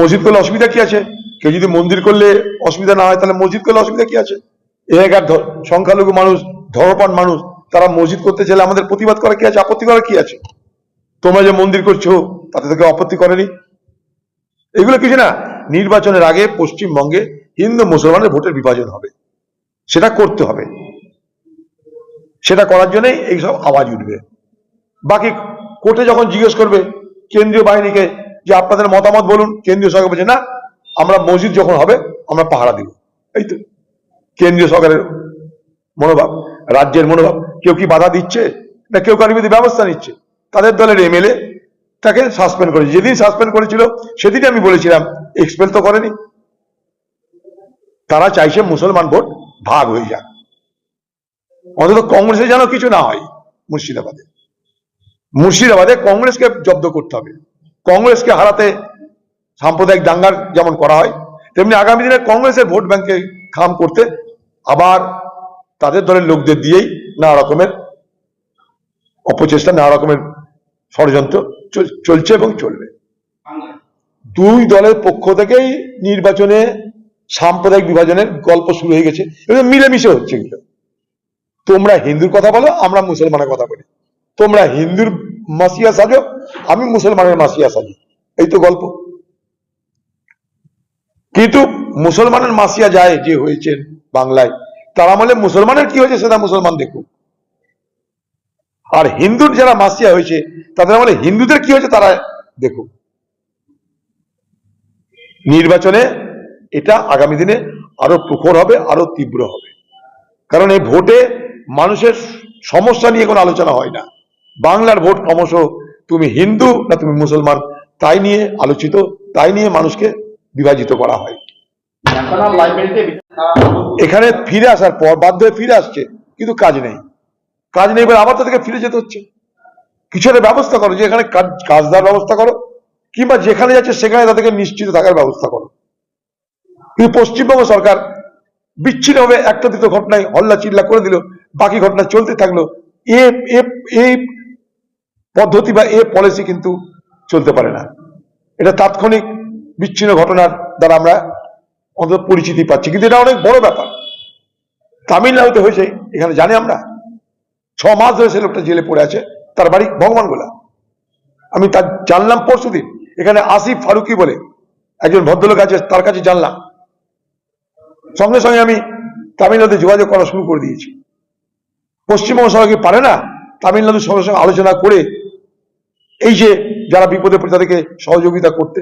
মসজিদ করলে অসুবিধা কি আছে? কেউ যদি মন্দির করলে অসুবিধা না হয়, তাহলে মসজিদ করলে অসুবিধা কি আছে? ধ- সংখ্যালঘু মানুষ ধর্মপান মানুষ, তারা মসজিদ করতে চাইলে আমাদের প্রতিবাদ করা কি আছে? আপত্তি করা কি আছে? তোমরা যে মন্দির করছ, তাতে থেকে আপত্তি করেনি। এগুলো কিছু না নির্বাচনের আগে পশ্চিমবঙ্গে হিন্দু মুসলমানের ভোটের বিভাজন হবে। সেটা করতে হবে। সেটা করার জন্যই এইসব আওয়াজ উঠবে। বাকি কোর্টে যখন জিজ্ঞেস করবে, কেন্দ্রীয় বাহিনীকে যে আপনাদের মতামত বলুন, কেন্দ্রীয় সরকার বলছে, না, আমরা মসজিদ যখন হবে, আমরা পাহারা দিব। এই তো, কেন্দ্রীয় সরকারের মনোভাব, রাজ্যের মনোভাব, কেউ কি বাধা দিচ্ছে? না, কেউ বিরুদ্ধে ব্যবস্থা নিচ্ছে? তাদের দলের এমএলএ তাকে সাসপেন্ড করেছে। যেদিন সাসপেন্ড করেছিল, সেদিনই আমি বলেছিলাম এক্সপেল তো করেনি। তারা চাইছে মুসলমান ভোট ভাগ হয়ে যাক। অন্তত কংগ্রেসে যেন কিছু না হয় মুর্শিদাবাদে। মুর্শিদাবাদে কংগ্রেসকে জব্দ করতে হবে। কংগ্রেসকে হারাতে সাম্প্রদায়িক দাঙ্গার যেমন করা হয়, তেমনি আগামী দিনে কংগ্রেসের ভোট ব্যাংকে খাম করতে আবার তাদের দলের লোকদের দিয়েই নানা রকমের অপচেষ্টা, নানা রকমের ষড়যন্ত্র চল- চলছে এবং চলবে। দুই দলের পক্ষ থেকেই নির্বাচনে সাম্প্রদায়িক বিভাজনের গল্প শুরু হয়ে গেছে এগুলো মিলেমিশে হচ্ছে তোমরা হিন্দুর কথা বলো, আমরা মুসলমানের কথা বলি। তোমরা হিন্দুর মাসিয়া সাজো আমি মুসলমানের মাসিয়া সাজি এই তো গল্প। কিন্তু মুসলমানের মাসিয়া যায় যে হয়েছেন বাংলায়, তার আমলে মুসলমানের কি হয়েছে সেটা মুসলমান দেখুক। আর হিন্দুর যারা মাসিয়া হয়েছে, তাদের আমলে হিন্দুদের কি হয়েছে তারা দেখুক। নির্বাচনে এটা আগামী দিনে আরও প্রখর হবে, আরও তীব্র হবে। কারণ এই ভোটে মানুষের সমস্যা নিয়ে কোনো আলোচনা হয় না। বাংলার ভোট ক্রমশ তুমি হিন্দু না তুমি মুসলমান তাই নিয়ে আলোচিত তাই নিয়ে মানুষকে বিভাজিত করা হয়। এখানে ফিরে আসার পর বাধ্য হয়ে ফিরে আসছে কিন্তু কাজ নেই। কাজ নেই বলে আবার তাদেরকে ফিরে যেতে হচ্ছে। কিছু একটা ব্যবস্থা করো যে এখানে কাজ কাজ দেওয়ার ব্যবস্থা করো কিংবা যেখানে যাচ্ছে সেখানে তাদেরকে নিশ্চিত থাকার ব্যবস্থা করো। কিন্তু পশ্চিমবঙ্গ সরকার বিচ্ছিন্নভাবে একটা দুটো ঘটনায় হল্লা চিল্লা করে দিল বাকি ঘটনা চলতে থাকল। এ এ- এই পদ্ধতি বা এ পলিসি কিন্তু চলতে পারে না। এটা তাৎক্ষণিক বিচ্ছিন্ন ঘটনার দ্বারা আমরা অন্তত পরিচিতি পাচ্ছি। কিন্তু এটা অনেক বড় ব্যাপার। তামিলনাড়ুতে হয়েছে, এখানে জানি আমরা, ছ মাস ধরে সে লোকটা জেলে পড়ে আছে, তার বাড়ি ভগবান গোলা আমি তার জানলাম পরশু দিন। এখানে আসিফ ফারুকি বলে একজন ভদ্রলোক আছে, তার কাছে জানলাম। সঙ্গে সঙ্গে আমি তামিলনাড়ুতে যোগাযোগ করা শুরু করে দিয়েছি। পশ্চিমবঙ্গ সরকার কি পারে না? তামিলনাড়ুর সঙ্গে সঙ্গে আলোচনা করে এই যে যারা বিপদে পড়ে তাদেরকে সহযোগিতা করতে।